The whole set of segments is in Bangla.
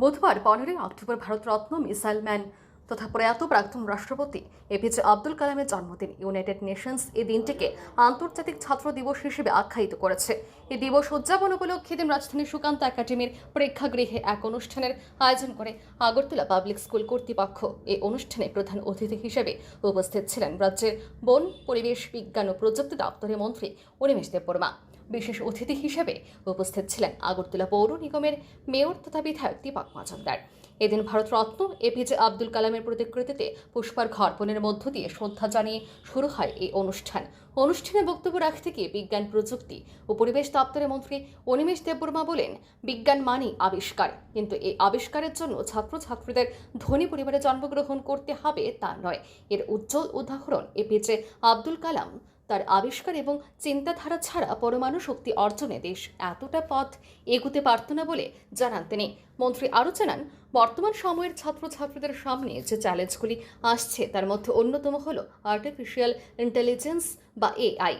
বুধবার পনেরোই অক্টোবর ভারতরত্ন মিসাইল ম্যান তথা প্রয়াত প্রাক্তন রাষ্ট্রপতি এপিজে আব্দুল কালামের জন্মদিন ইউনাইটেড নেশনস এই দিনটিকে আন্তর্জাতিক ছাত্র দিবস হিসেবে আখ্যায়িত করেছে। এই দিবস উদযাপন উপলক্ষে দিন রাজধানীর সুকান্ত একাডেমির প্রেক্ষাগৃহে এক অনুষ্ঠানের আয়োজন করে আগরতলা পাবলিক স্কুল কর্তৃপক্ষ। এই অনুষ্ঠানে প্রধান অতিথি হিসেবে উপস্থিত ছিলেন রাজ্যের বন, পরিবেশ, বিজ্ঞান ও প্রযুক্তি দপ্তরের মন্ত্রী অনিমেষ দেববর্মা। বিশেষ অতিথি হিসেবে উপস্থিত ছিলেন আগরতলা পৌর নিগমের মেয়র তথা বিধায়ক দীপক মজুমদার। এদিন ভারতরত্ন এপিজে আব্দুল কালামের প্রতিকৃতিতে পুষ্পার্ঘ অর্পণের মধ্য দিয়ে শ্রদ্ধা জানিয়ে শুরু হয় এই অনুষ্ঠান। অনুষ্ঠানে বক্তব্য রাখতে গিয়ে বিজ্ঞান প্রযুক্তি ও পরিবেশ দপ্তরের মন্ত্রী অনিমেষ দেববর্মা বলেন, বিজ্ঞান মানেই আবিষ্কার। কিন্তু এই আবিষ্কারের জন্য ছাত্রছাত্রীদের ধনী পরিবারে জন্মগ্রহণ করতে হবে তা নয়। এর উজ্জ্বল উদাহরণ এপিজে আব্দুল কালাম তার আবিষ্কার এবং চিন্তাধারা ছাড়া পরমাণু শক্তি অর্জনে দেশ এতটা পথ এগুতে পারত না বলে জানান তিনি। মন্ত্রী আরও জানান, বর্তমান সময়ের ছাত্রছাত্রীদের সামনে যে চ্যালেঞ্জগুলি আসছে তার মধ্যে অন্যতম হল আর্টিফিশিয়াল ইন্টেলিজেন্স বা এআই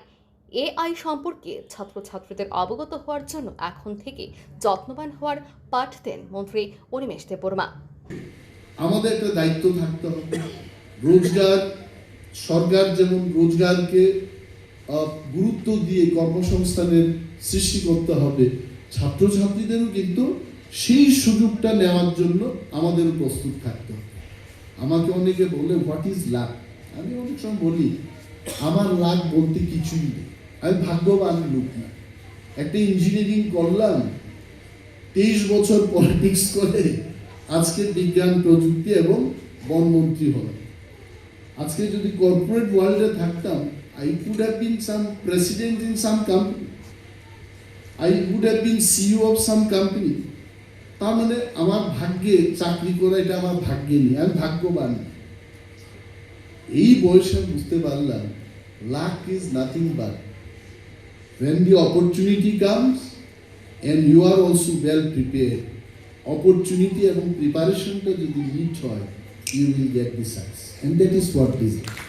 এআই সম্পর্কে ছাত্রছাত্রীদের অবগত হওয়ার জন্য এখন থেকে যত্নবান হওয়ার পাঠ দেন মন্ত্রী অনিমেষ দেববর্মা। আমাদের একটা দায়িত্ব থাকতে হবে। রোজগার, সরকার যেমন রোজগারকে গুরুত্ব দিয়ে কর্মসংস্থানের সৃষ্টি করতে হবে। ছাত্রছাত্রীদেরও কিন্তু সেই সুযোগটা নেওয়ার জন্য আমাদেরও প্রস্তুত থাকতে হবে। আমাকে অনেকে বলে হোয়াট ইজ লাভ আমি অনেক সময় বলি, আমার লাভ বলতে কিছুই নেই। আমি ভাগ্যবান লোক না। একটা ইঞ্জিনিয়ারিং করলাম, তেইশ বছর পলিটিক্স করে আজকে বিজ্ঞান, প্রযুক্তি এবং বনমন্ত্রী হলাম। আজকে যদি কর্পোরেট ওয়ার্ল্ডে থাকতাম I could have been some president in some company I would have been CEO of some company তার মানে আমার ভাগ্যে চাকরি করা এটা আমার ভাগ্যে নেই, আমি ভাগ্যবান। এই বয়সে বুঝতে পারলাম luck is nothing but when the opportunity comes, and you are also well prepared, opportunity এবং প্রিপারেশনটা যদি মিট হয়, you will get the success, and that is what is it.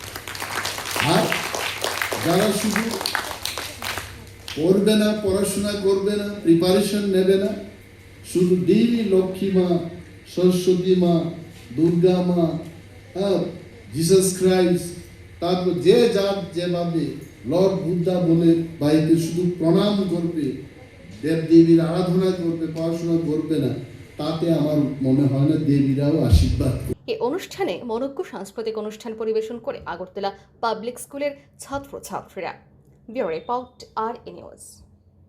যারা শুধু পড়বে না, পড়াশোনা করবে না প্রিপারেশন নেবে না, শুধু ডেইলি লক্ষ্মী মা, সরস্বতী মা, দুর্গা মা হ্যাঁ জিসাস ক্রাইস্ট তারপর যে যার যেভাবে লর্ড বুদ্ধা বলে বাড়িতে শুধু প্রণাম করবে দেব দেবীর আরাধনা করবে, পড়াশোনা করবে না, তাতে আমার মনে হয় না দেবীরাও আশীর্বাদ এই অনুষ্ঠানে মনজ্ঞ সাংস্কৃতিক অনুষ্ঠান পরিবেশন করে আগরতলা পাবলিক স্কুলের ছাত্রছাত্রীরা। Bureau report R A news.